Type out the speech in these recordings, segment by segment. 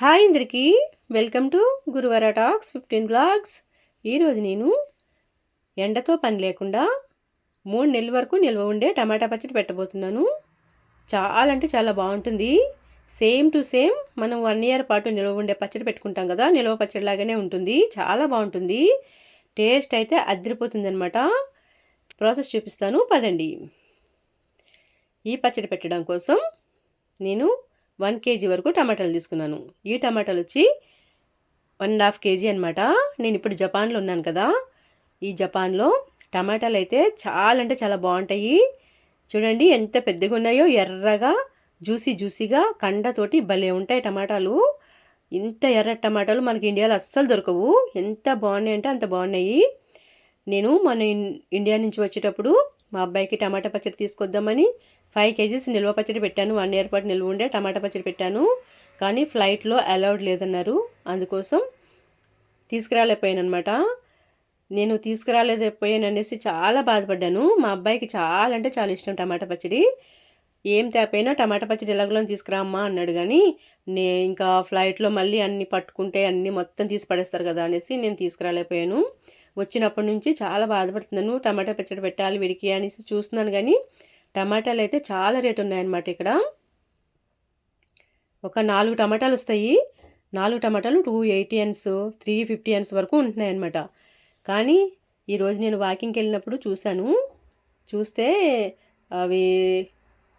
Hi అందరికీ. Welcome to Guruvara talks fifteen blogs. ఈరోజు నేను ఎండతో పని లేకుండా మూడు నెలల వరకు నిల్వ ఉండే టమాటా పచ్చడి పెట్టబోతున్నాను. చాలా అంటే చాలా బాగుంటుంది. సేమ్ టు సేమ్ మనం వన్ ఇయర్ పాటు నిల్వ ఉండే పచ్చడి పెట్టుకుంటాం కదా నిల్వ పచ్చడి లాగానే ఉంటుంది. చాలా బాగుంటుంది. టేస్ట్ అయితే అదిరిపోతుంది అనమాట ప్రాసెస్ చూపిస్తాను. పదండి. ఈ పచ్చడి పెట్టడం కోసం నేను వన్ కేజీ వరకు టమాటాలు తీసుకున్నాను. ఈ టమాటాలు వచ్చి వన్ అండ్ హాఫ్ కేజీ అనమాట నేను ఇప్పుడు జపాన్లో ఉన్నాను కదా. ఈ జపాన్లో టమాటాలు అయితే చాలా అంటే చాలా బాగుంటాయి. చూడండి ఎంత పెద్దగా ఉన్నాయో ఎర్రగా జ్యూసీ జ్యూసీగా కండతోటి భలే ఉంటాయి టమాటాలు. ఇంత ఎర్ర టమాటాలు మనకి ఇండియాలో అస్సలు దొరకవు. ఎంత బాగున్నాయి అంటే అంత బాగున్నాయి. నేను మన ఇండియా నుంచి వచ్చేటప్పుడు మా అబ్బాయికి టమాటా పచ్చడి తీసుకొద్దామని ఫైవ్ కేజీస్ నిల్వ పచ్చడి పెట్టాను. వన్ ఇయర్ పాటు నిల్వ ఉండే టమాటా పచ్చడి పెట్టాను. కానీ ఫ్లైట్లో అలౌడ్ లేదన్నారు. అందుకోసం తీసుకురాలేకపోయాను అనమాట నేను తీసుకురాలేకపోయాను అనేసి చాలా బాధపడ్డాను. మా అబ్బాయికి చాలా అంటే చాలా ఇష్టం టమాటా పచ్చడి. ఏం తేపైనా టమాటా పచ్చడి ఎలాగోలో తీసుకురామ్మా అన్నాడు. కానీ నే ఇంకా ఫ్లైట్లో మళ్ళీ అన్ని పట్టుకుంటే అన్ని మొత్తం తీసి పడేస్తారు కదా అనేసి నేను తీసుకురాలేకపోయాను. వచ్చినప్పటి నుంచి చాలా బాధపడుతున్నాను. టమాటా పచ్చడి పెట్టాలి వీడికి అనేసి చూస్తున్నాను. కానీ టమాటాలు అయితే చాలా రేటు ఉన్నాయన్నమాట ఇక్కడ. ఒక నాలుగు టమాటాలు వస్తాయి. నాలుగు టమాటాలు టూ ఎయిటీ అన్స్ త్రీ ఫిఫ్టీ అన్స్ వరకు ఉంటున్నాయన్నమాట. కానీ ఈరోజు నేను వాకింగ్కి వెళ్ళినప్పుడు చూశాను. చూస్తే అవి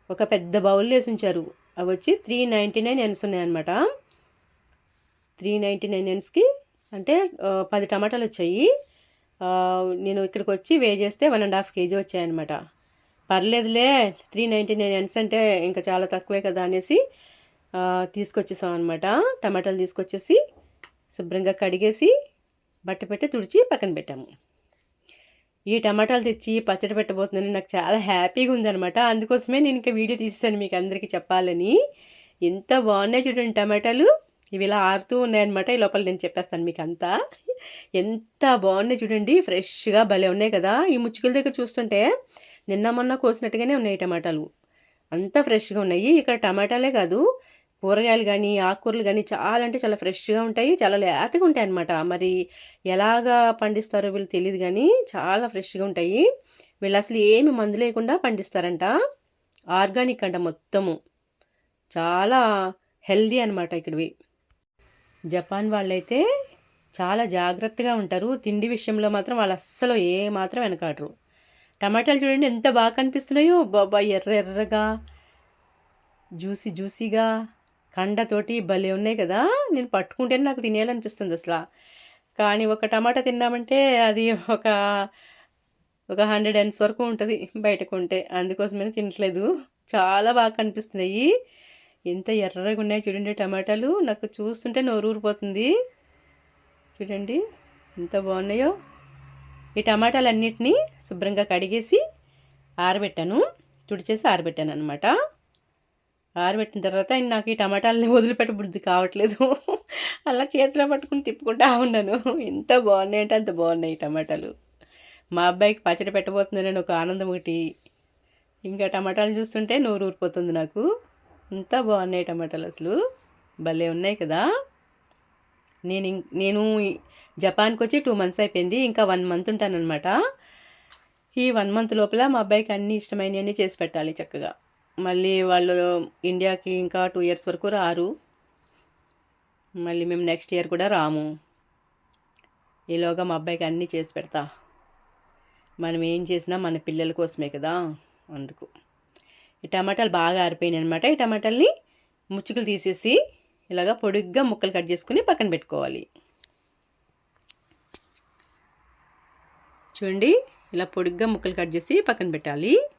ఒక పెద్ద బౌల్ వేసి ఉంచారు అవి వచ్చి త్రీ నైంటీ నైన్ ఎన్స్ ఉన్నాయన్నమాట. త్రీ నైంటీ నైన్ ఎన్స్కి అంటే పది టమాటాలు వచ్చాయి. నేను ఇక్కడికి వచ్చి వే చేస్తే వన్ అండ్ హాఫ్ కేజీ వచ్చాయన్నమాట. పర్లేదులే త్రీ నైంటీ నైన్ ఎన్స్ అంటే ఇంకా చాలా తక్కువే కదా అనేసి తీసుకొచ్చేసాం అనమాట టమాటాలు తీసుకొచ్చేసి శుభ్రంగా కడిగేసి బట్ట పెట్టి తుడిచి పక్కన పెట్టాము. ఈ టమాటాలు తెచ్చి పచ్చడి పెట్టబోతుందని నాకు చాలా హ్యాపీగా ఉందనమాట అందుకోసమే నేను ఇంకా వీడియో తీసేసాను మీకు అందరికీ చెప్పాలని. ఎంత బాగున్నాయి చూడండి టమాటాలు. ఇవి ఇలా ఆరుతూ ఉన్నాయన్నమాట. ఈ లోపల నేను చెప్పేస్తాను మీకు అంతా ఎంత బాగున్నాయి చూడండి. ఫ్రెష్గా భలే ఉన్నాయి కదా. ఈ ముచ్చుకల దగ్గర చూస్తుంటే నిన్న మొన్న కోసినట్టుగానే ఉన్నాయి టమాటాలు. అంతా ఫ్రెష్గా ఉన్నాయి. ఇక్కడ టమాటాలే కాదు కూరగాయలు కానీ ఆకుకూరలు కానీ చాలా అంటే చాలా ఫ్రెష్గా ఉంటాయి చాలా లేతగా ఉంటాయి అనమాట మరి ఎలాగా పండిస్తారో వీళ్ళు తెలియదు కానీ చాలా ఫ్రెష్గా ఉంటాయి. వీళ్ళు అసలు ఏమి మందు లేకుండా పండిస్తారంట. ఆర్గానిక్ అంట మొత్తము. చాలా హెల్దీ అనమాట ఇక్కడివి. జపాన్ వాళ్ళైతే చాలా జాగ్రత్తగా ఉంటారు. తిండి విషయంలో మాత్రం వాళ్ళు అస్సలు ఏ మాత్రం వెనకాడరు. టమాటాలు చూడండి ఎంత బాగా కనిపిస్తున్నాయో. బాబా ఎర్ర ఎర్రగా జ్యూసీ జ్యూసీగా. కండతోటి భలే ఉన్నాయి కదా. నేను పట్టుకుంటేనే నాకు తినేయాలనిపిస్తుంది అసలు. కానీ ఒక టమాటా తిన్నామంటే అది ఒక ఒక హండ్రెడ్ ఎన్స్ వరకు ఉంటుంది బయటకు ఉంటే. అందుకోసమే తినట్లేదు. చాలా బాగా కనిపిస్తున్నాయి. ఎంత ఎర్రగా ఉన్నాయి చూడండి టమాటాలు. నాకు చూస్తుంటే నోరు ఊరిపోతుంది. చూడండి ఎంత బాగున్నాయో. ఈ టమాటాలన్నిటినీ శుభ్రంగా కడిగేసి ఆరబెట్టాను. తుడిచేసి ఆరబెట్టాను అనమాట ఆరబెట్టిన తర్వాత నాకు ఈ టమాటాలని వదిలిపెట్ట బుద్ధి కావట్లేదు. అలా చేతిలో పట్టుకుని తిప్పుకుంటా ఉన్నాను. ఎంత బాగున్నాయి అంటే అంత బాగున్నాయి టమాటాలు. మా అబ్బాయికి పచ్చడి పెట్టబోతుందని ఒక ఆనందం ఒకటి. ఇంకా టమాటాలు చూస్తుంటే నోరు ఊరిపోతుంది నాకు. ఎంత బాగున్నాయి టమాటాలు అసలు. భలే ఉన్నాయి కదా. నేను నేను జపాన్కి వచ్చి టూ మంత్స్ అయిపోయింది. ఇంకా వన్ మంత్ ఉంటానన్నమాట. ఈ వన్ మంత్ లోపల మా అబ్బాయికి అన్ని ఇష్టమైనవన్నీ చేసి పెట్టాలి చక్కగా. మళ్ళీ వాళ్ళు ఇండియాకి ఇంకా టూ ఇయర్స్ వరకు రారు. మళ్ళీ మేము నెక్స్ట్ ఇయర్ కూడా రాము. ఈలోగా మా అబ్బాయికి అన్నీ చేసి పెడతా. మనం ఏం చేసినా మన పిల్లల కోసమే కదా అందుకు. ఈ టమాటాలు బాగా ఆరిపోయినాయి అనమాట ఈ టమాటాలని ముచ్చుకలు తీసేసి ఇలాగా పొడిగ్గా ముక్కలు కట్ చేసుకుని పక్కన పెట్టుకోవాలి. చూడండి ఇలా పొడిగ్గా ముక్కలు కట్ చేసి పక్కన పెట్టాలి.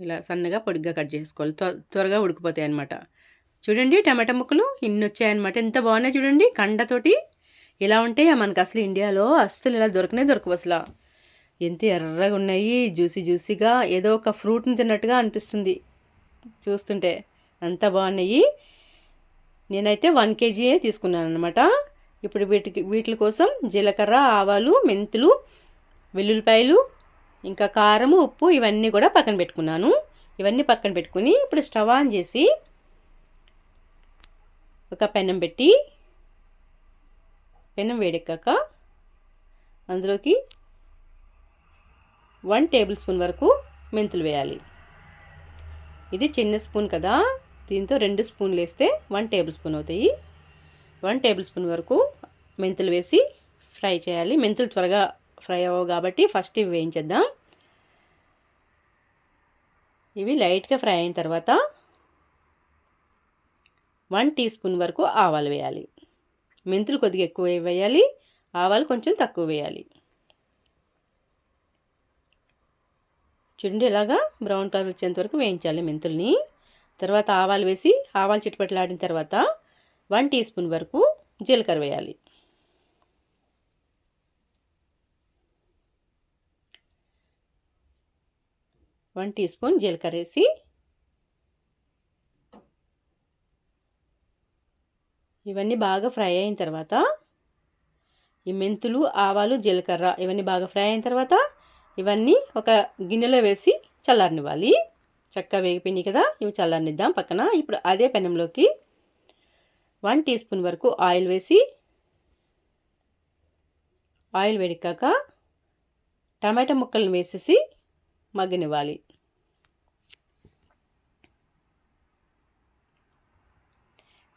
ఇలా సన్నగా పొడిగ్గా కట్ చేసుకోవాలి. త్వరగా ఉడికిపోతాయి అనమాట చూడండి టమాటా ముక్కలు ఇన్ని వచ్చాయన్నమాట ఎంత బాగున్నాయి చూడండి. కండతోటి ఇలా ఉంటే మనకు అసలు ఇండియాలో అస్సలు ఇలా దొరకనే దొరకవు అసలు. ఎంత ఎర్రగా ఉన్నాయి. జ్యూసీ జ్యూసీగా ఏదో ఒక ఫ్రూట్ని తిన్నట్టుగా అనిపిస్తుంది చూస్తుంటే. అంత బాగున్నాయి. నేనైతే వన్ కేజీ తీసుకున్నాను అనమాట ఇప్పుడు వీటికి వీటి కోసం జీలకర్ర ఆవాలు మెంతులు వెల్లుల్లిపాయలు ఇంకా కారం ఉప్పు ఇవన్నీ కూడా పక్కన పెట్టుకున్నాను. ఇవన్నీ పక్కన పెట్టుకుని ఇప్పుడు స్టవ్ ఆన్ చేసి ఒక పెనం పెట్టి పెనం వేడెక్కాక అందులోకి వన్ టేబుల్ స్పూన్ వరకు మెంతులు వేయాలి. ఇది చిన్న స్పూన్ కదా దీంతో రెండు స్పూన్లు వేస్తే వన్ టేబుల్ స్పూన్ అవుతాయి. వన్ టేబుల్ స్పూన్ వరకు మెంతులు వేసి ఫ్రై చేయాలి. మెంతులు త్వరగా ఫ్రై అవ్వవు కాబట్టి ఫస్ట్ ఇవి వేయించేద్దాం. ఇవి లైట్గా ఫ్రై అయిన తర్వాత వన్ టీ స్పూన్ వరకు ఆవాలు వేయాలి. మెంతులు కొద్దిగా ఎక్కువ వేయాలి. ఆవాలు కొంచెం తక్కువ వేయాలి. చూడండి ఇలాగా బ్రౌన్ కలర్ వచ్చేంత వరకు వేయించాలి మెంతుల్ని. తర్వాత ఆవాలు వేసి ఆవాలు చిట్టుపట్లాడిన తర్వాత వన్ టీ స్పూన్ వరకు జీలకర్ర వేయాలి. వన్ టీ స్పూన్ జీలకర్ర వేసి ఇవన్నీ బాగా ఫ్రై అయిన తర్వాత ఈ మెంతులు ఆవాలు జీలకర్ర ఇవన్నీ బాగా ఫ్రై అయిన తర్వాత ఇవన్నీ ఒక గిన్నెలో వేసి చల్లారనివ్వాలి. చక్కగా వేగిపోయినాయి కదా ఇవి చల్లారనిద్దాం పక్కన. ఇప్పుడు అదే పెనంలోకి వన్ టీ స్పూన్ వరకు ఆయిల్ వేసి ఆయిల్ వేడికాక టమాటా ముక్కలను వేసేసి మగ్గనివ్వాలి.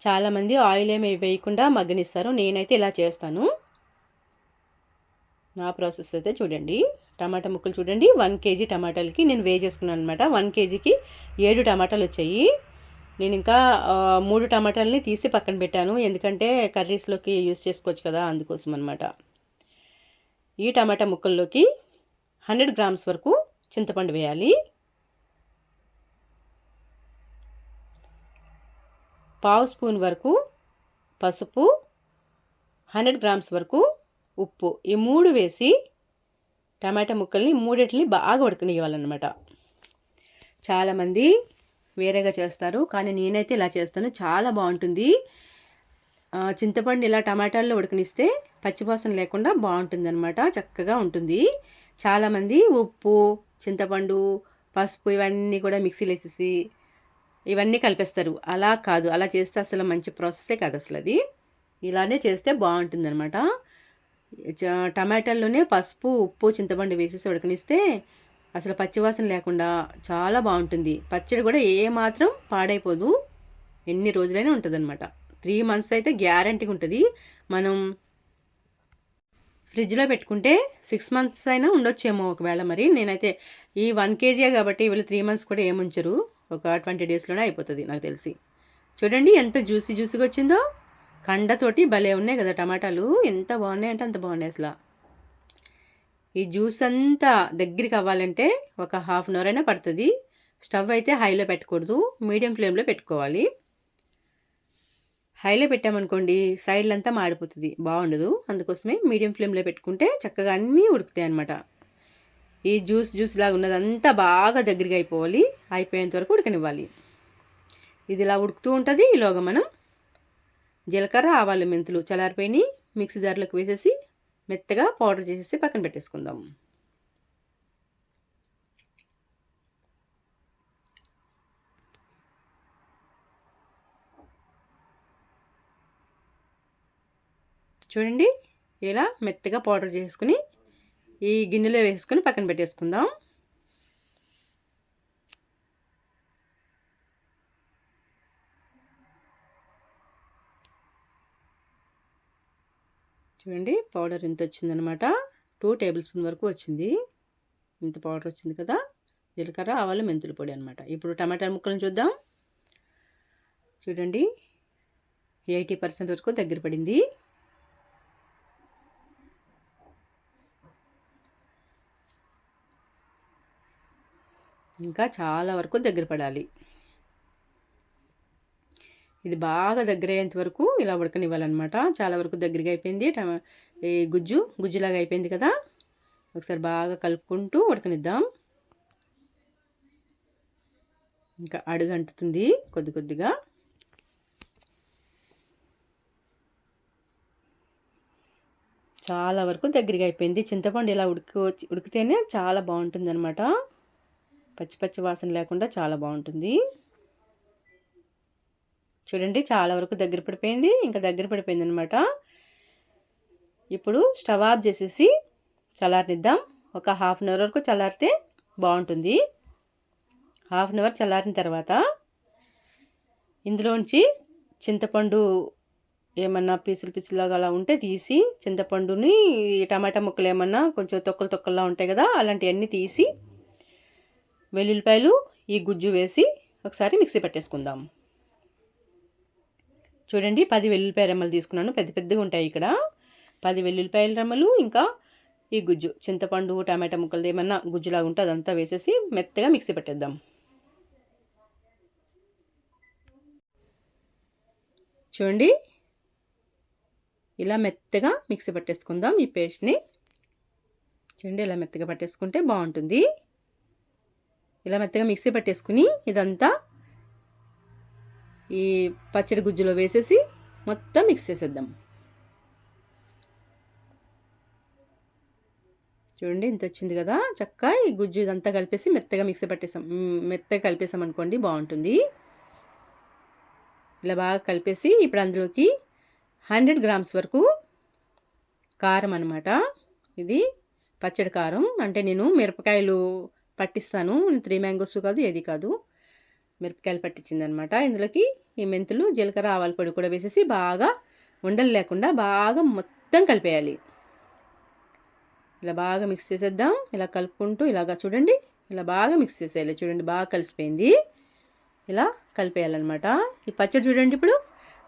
చాలామంది ఆయిల్ ఏమి వేయకుండా మగ్గనిస్తారు. నేనైతే ఇలా చేస్తాను. నా ప్రాసెస్ అయితే చూడండి. టమాటా ముక్కలు చూడండి. వన్ కేజీ టమాటాలకి నేను వే చేసుకున్నాను అనమాట వన్ కేజీకి ఏడు టమాటాలు వచ్చాయి. నేను ఇంకా మూడు టమాటాలని తీసి పక్కన పెట్టాను. ఎందుకంటే కర్రీస్లోకి యూస్ చేసుకోవచ్చు కదా అందుకోసం అనమాట ఈ టమాటా ముక్కల్లోకి హండ్రెడ్ గ్రామ్స్ వరకు చింతపండు వేయాలి. పావు స్పూన్ వరకు పసుపు హండ్రెడ్ గ్రామ్స్ వరకు ఉప్పు. ఈ మూడు వేసి టమాటా ముక్కల్ని మూడిటిని బాగా ఉడకనివ్వాలన్నమాట చాలామంది వేరేగా చేస్తారు కానీ నేనైతే ఇలా చేస్తాను. చాలా బాగుంటుంది. చింతపండు ఇలా టమాటాల్లో ఉడకనిస్తే పచ్చివాసన లేకుండా బాగుంటుంది అనమాట చక్కగా ఉంటుంది. చాలామంది ఉప్పు చింతపండు పసుపు ఇవన్నీ కూడా మిక్సీలో వేసేసి ఇవన్నీ కలిపేస్తారు. అలా కాదు. అలా చేస్తే అసలు మంచి ప్రాసెసే కాదు అసలు అది. ఇలానే చేస్తే బాగుంటుందన్నమాట. టమాటాల్లోనే పసుపు ఉప్పు చింతపండు వేసేసి ఉడకనిస్తే అసలు పచ్చివాసన లేకుండా చాలా బాగుంటుంది. పచ్చడి కూడా ఏ మాత్రం పాడైపోదు. ఎన్ని రోజులైనా ఉంటుందన్నమాట. త్రీ మంత్స్ అయితే గ్యారంటీగా ఉంటుంది. మనం ఫ్రిడ్జ్లో పెట్టుకుంటే సిక్స్ మంత్స్ అయినా ఉండొచ్చేమో ఒకవేళ మరి. నేనైతే ఈ వన్ కేజీయే కాబట్టి వీళ్ళు త్రీ మంత్స్ కూడా ఏముంచరు ఒక ట్వంటీ డేస్లోనే అయిపోతుంది నాకు తెలిసి. చూడండి ఎంత జ్యూసీ జ్యూసీగా వచ్చిందో. కండతోటి భలే ఉన్నాయి కదా టమాటాలు. ఎంత బాగున్నాయి అంటే అంత బాగున్నాయి అసలు. ఈ జ్యూస్ అంతా దగ్గరికి అవ్వాలంటే ఒక హాఫ్ అన్ అవర్ అయినా పడుతుంది. స్టవ్ అయితే హైలో పెట్టకూడదు. మీడియం ఫ్లేమ్లో పెట్టుకోవాలి. హైలో పెట్టామనుకోండి సైడ్లంతా మాడిపోతుంది బాగుండదు. అందుకోసమే మీడియం ఫ్లేమ్లో పెట్టుకుంటే చక్కగా అన్నీ ఉడుకుతాయి అనమాట ఈ జ్యూస్ జ్యూస్ లాగా ఉన్నదంతా బాగా దగ్గరికి అయిపోవాలి. అయిపోయేంత వరకు ఉడకనివ్వాలి. ఇది ఇలా ఉడుకుతూ ఉంటుంది. ఈలోగా మనం జీలకర్ర ఆవాలు మెంతులు చలారిపోయి మిక్సీ జార్లోకి వేసేసి మెత్తగా పౌడర్ చేసేసి పక్కన పెట్టేసుకుందాం. చూడండి ఇలా మెత్తగా పౌడర్ చేసుకుని ఈ గిన్నెలో వేసుకొని పక్కన పెట్టేసుకుందాం. చూడండి పౌడర్ ఇంత వచ్చిందనమాట. టూ టేబుల్ స్పూన్ వరకు వచ్చింది. ఇంత పౌడర్ వచ్చింది కదా. జీలకర్ర ఆవాలు మెంతుల పొడి అనమాట. ఇప్పుడు టమాటా ముక్కలను చూద్దాం. చూడండి ఎయిటీ పర్సెంట్ వరకు దగ్గర పడింది. ఇంకా చాలా వరకు దగ్గర పడాలి. ఇది బాగా దగ్గర అయ్యేంత వరకు ఇలా ఉడకనివ్వాలన్నమాట. చాలా వరకు దగ్గరగా అయిపోయింది. టమా ఈ గుజ్జు గుజ్జులాగా అయిపోయింది కదా? ఒకసారి బాగా కలుపుకుంటూ ఉడకనిద్దాం. ఇంకా అడుగు అంటుతుంది కొద్ది కొద్దిగా. చాలా వరకు దగ్గరగా అయిపోయింది. చింతపండు ఇలా ఉడికి ఉడికితేనే చాలా బాగుంటుంది అనమాట పచ్చి పచ్చి వాసన లేకుండా చాలా బాగుంటుంది. చూడండి చాలా వరకు దగ్గర పడిపోయింది. ఇంకా దగ్గర పడిపోయింది అనమాట ఇప్పుడు స్టవ్ ఆఫ్ చేసేసి చల్లారనిద్దాం. ఒక హాఫ్ అన్ అవర్ వరకు చల్లారితే బాగుంటుంది. హాఫ్ అన్ అవర్ చల్లారిన తర్వాత ఇందులోంచి చింతపండు ఏమన్నా పీసులు పీసులాగా అలా ఉంటే తీసి చింతపండుని టమాటా ముక్కలు ఏమన్నా కొంచెం తొక్కలు తొక్కల్లా ఉంటాయి కదా అలాంటివన్నీ తీసి వెల్లుల్లిపాయలు ఈ గుజ్జు వేసి ఒకసారి మిక్సీ పట్టేసుకుందాం. చూడండి పది వెల్లుల్లిపాయ రెమ్మలు తీసుకున్నాను. పెద్ద పెద్దగా ఉంటాయి ఇక్కడ. పది వెల్లుల్లిపాయల రెమ్మలు ఇంకా ఈ గుజ్జు. చింతపండు టమాటా ముక్కలది ఏమన్నా గుజ్జులాగా ఉంటే అదంతా వేసేసి మెత్తగా మిక్సీ పెట్టేద్దాం. చూడండి ఇలా మెత్తగా మిక్సీ పట్టేసుకుందాం ఈ పేస్ట్ని. చూడండి ఇలా మెత్తగా పట్టేసుకుంటే బాగుంటుంది. ఇలా మెత్తగా మిక్సీ పట్టేసుకుని ఇదంతా ఈ పచ్చడి గుజ్జులో వేసేసి మొత్తం మిక్స్ చేసేద్దాం. చూడండి ఇంత వచ్చింది కదా. చక్క ఈ గుజ్జు ఇదంతా కలిపేసి మెత్తగా మిక్సీ పట్టేసాం. మెత్తగా కలిపేసాం అనుకోండి బాగుంటుంది. ఇలా బాగా కలిపేసి ఇప్పుడు అందులోకి హండ్రెడ్ గ్రామ్స్ వరకు కారం అనమాట ఇది పచ్చడి కారం. అంటే నేను మిరపకాయలు పట్టిస్తాను. త్రీ మ్యాంగోస్ కాదు ఏది కాదు. మిరపకాయలు పట్టించింది అనమాట ఇందులోకి ఈ మెంతులు జీలకర్ర ఆవాల పొడి కూడా వేసేసి బాగా ఉండలు లేకుండా బాగా మొత్తం కలిపేయాలి. ఇలా బాగా మిక్స్ చేసేద్దాం. ఇలా కలుపుకుంటూ ఇలాగా చూడండి. ఇలా బాగా మిక్స్ చేసేయాలి. చూడండి బాగా కలిసిపోయింది. ఇలా కలిపేయాలన్నమాట. ఈ పచ్చడి చూడండి ఇప్పుడు.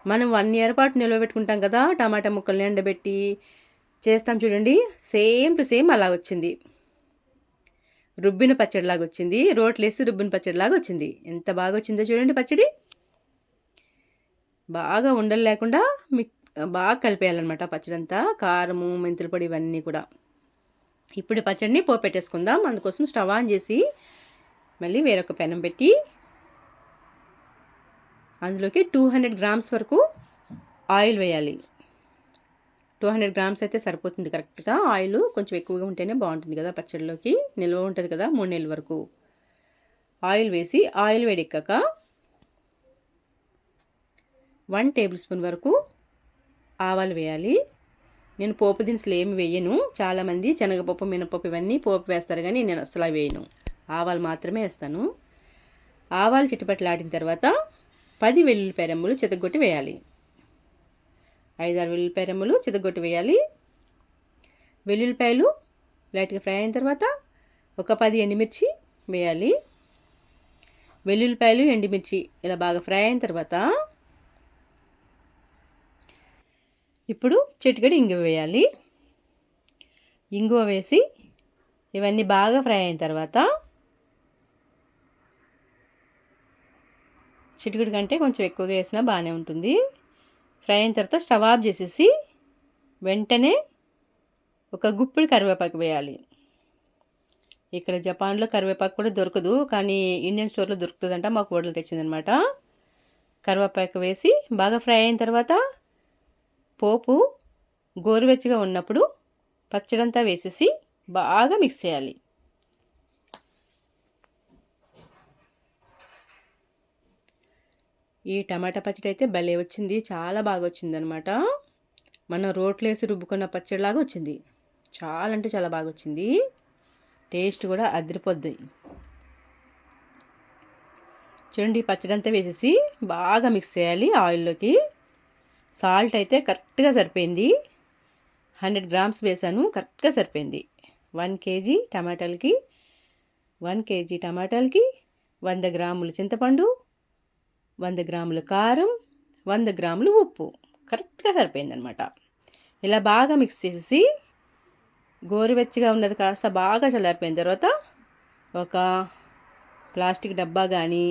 మనం వన్ ఇయర్ పాటు నిల్వ పెట్టుకుంటాం కదా టమాటా ముక్కల్ని ఎండబెట్టి చేస్తాం చూడండి. సేమ్ టు సేమ్ అలా వచ్చింది. రుబ్బిన పచ్చడిలాగా వచ్చింది రోట్లేసి రుబ్బిన పచ్చడిలాగా వచ్చింది ఎంత బాగా వచ్చిందో చూడండి పచ్చడి. బాగా ఉండలు లేకుండా మిక్ బాగా కలిపేయాలన్నమాట పచ్చడి అంతా కారము మెంతుల పొడి ఇవన్నీ కూడా. ఇప్పుడు పచ్చడిని పోపెట్టేసుకుందాం అందుకోసం స్టవ్ ఆన్ చేసి మళ్ళీ వేరొక పెనం పెట్టి అందులోకి టూ హండ్రెడ్ గ్రామ్స్ వరకు ఆయిల్ వేయాలి. టూ హండ్రెడ్ గ్రామ్స్ అయితే సరిపోతుంది కరెక్ట్గా. ఆయిల్ కొంచెం ఎక్కువగా ఉంటేనే బాగుంటుంది కదా పచ్చడిలోకి నిల్వ ఉంటుంది కదా మూడు నెలల వరకు. ఆయిల్ వేసి ఆయిల్ వేడెక్కాక వన్ టేబుల్ స్పూన్ వరకు ఆవాలు వేయాలి. నేను పోపు దినుసులు ఏమి వేయను. చాలామంది శనగపప్పు మినపప్పు ఇవన్నీ పోపు వేస్తారు కానీ నేను అసలు వేయను. ఆవాలు మాత్రమే వేస్తాను. ఆవాలు చిట్టుపట్లాడిన తర్వాత పది వెల్లుల్లి పెరంబులు చితగొట్టి వేయాలి. ఐదారు వెల్లుల్లిపాయ రెమ్మలు చితగొట్టి వేయాలి. వెల్లుల్లిపాయలు లైట్గా ఫ్రై అయిన తర్వాత ఒక పది ఎండుమిర్చి వేయాలి. వెల్లుల్లిపాయలు ఎండుమిర్చి ఇలా బాగా ఫ్రై అయిన తర్వాత ఇప్పుడు చిటికడి ఇంగువ వేయాలి. ఇంగువ వేసి ఇవన్నీ బాగా ఫ్రై అయిన తర్వాత చిటికడి కంటే కొంచెం ఎక్కువగా వేసినా బాగానే ఉంటుంది. ఫ్రై అయిన తర్వాత స్టవ్ ఆఫ్ చేసేసి వెంటనే ఒక గుప్పిడి కరివేపాకు వేయాలి. ఇక్కడ జపాన్లో కరివేపాకు కూడా దొరకదు కానీ ఇండియన్ స్టోర్లో దొరుకుతుందంట. మాకు ఓడలు తెచ్చిందనమాట. కరివేపాకు వేసి బాగా ఫ్రై అయిన తర్వాత పోపు గోరువెచ్చగా ఉన్నప్పుడు పచ్చడంతా వేసేసి బాగా మిక్స్ చేయాలి. ఈ టమాటా పచ్చడి అయితే భలే వచ్చింది. చాలా బాగా వచ్చింది అనమాట మనం రోట్లో వేసి రుబ్బుకున్న పచ్చడిలాగా వచ్చింది. చాలా అంటే చాలా బాగా వచ్చింది. టేస్ట్ కూడా అదిరిపోద్ది. చూడండి పచ్చడి అంతా వేసేసి బాగా మిక్స్ చేయాలి ఆయిల్లోకి. సాల్ట్ అయితే కరెక్ట్గా సరిపోయింది. హండ్రెడ్ గ్రామ్స్ వేసాను కరెక్ట్గా సరిపోయింది. వన్ కేజీ టమాటాలకి వన్ కేజీ టమాటాలకి వంద గ్రాములు చింతపండు వంద గ్రాములు కారం వంద గ్రాములు ఉప్పు. కరెక్ట్గా సరిపోయిందనమాట. ఇలా బాగా మిక్స్ చేసి గోరువెచ్చగా ఉన్నది కాస్త బాగా చల్లారిపోయిన తర్వాత ఒక ప్లాస్టిక్ డబ్బా కానీ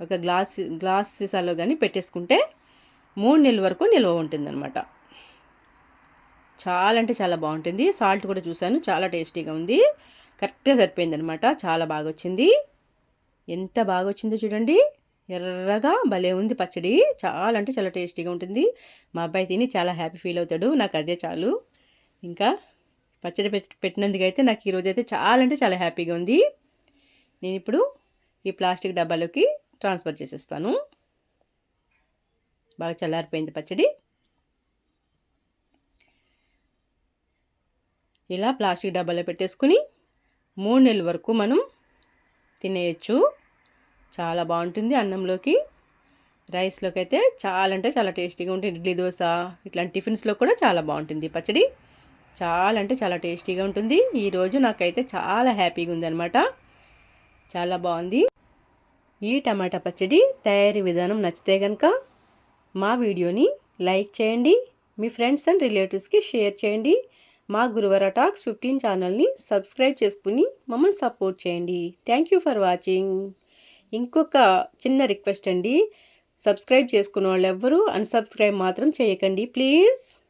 ఒక గ్లాస్ గ్లాస్ సీసాలో కానీ పెట్టేసుకుంటే మూడు నెలల వరకు నిల్వ ఉంటుందన్నమాట చాలా అంటే చాలా బాగుంటుంది. సాల్ట్ కూడా చూశాను చాలా టేస్టీగా ఉంది. కరెక్ట్గా సరిపోయిందనమాట. చాలా బాగా వచ్చింది ఎంత బాగా వచ్చిందో చూడండి. ఎర్రగా భలే ఉంది పచ్చడి. చాలా అంటే చాలా టేస్టీగా ఉంటుంది. మా అబ్బాయి తిని చాలా హ్యాపీ ఫీల్ అవుతాడు. నాకు అదే చాలు. ఇంకా పచ్చడి పెట్టినందుకైతే నాకు ఈరోజు అయితే చాలా అంటే చాలా హ్యాపీగా ఉంది. నేను ఇప్పుడు ఈ ప్లాస్టిక్ డబ్బాలోకి ట్రాన్స్ఫర్ చేసేస్తాను. బాగా చల్లారిపోయింది పచ్చడి. ఇలా ప్లాస్టిక్ డబ్బాలో పెట్టేసుకుని మూడు నెలల వరకు మనం తినేయచ్చు. చాలా బాగుంటుంది అన్నంలోకి. రైస్లోకి అయితే చాలా అంటే చాలా టేస్టీగా ఉంటుంది. ఇడ్లీ దోశ ఇట్లాంటి టిఫిన్స్లో కూడా చాలా బాగుంటుంది పచ్చడి. చాలా అంటే చాలా టేస్టీగా ఉంటుంది. ఈరోజు నాకైతే చాలా హ్యాపీగా ఉందనమాట చాలా బాగుంది. ఈ టమాటా పచ్చడి తయారీ విధానం నచ్చితే కనుక మా వీడియోని లైక్ చేయండి. మీ ఫ్రెండ్స్ అండ్ రిలేటివ్స్కి షేర్ చేయండి. మా గురువర టాక్స్ ఫిఫ్టీన్ ఛానల్ని సబ్స్క్రైబ్ చేసుకుని మమ్మల్ని సపోర్ట్ చేయండి. Thank you for watching. ఇంకొక చిన్న రిక్వెస్ట్ అండి. సబ్స్క్రైబ్ చేసుకున్న వాళ్ళు ఎవ్వరూ అన్సబ్స్క్రైబ్ మాత్రం చేయకండి. ప్లీజ్.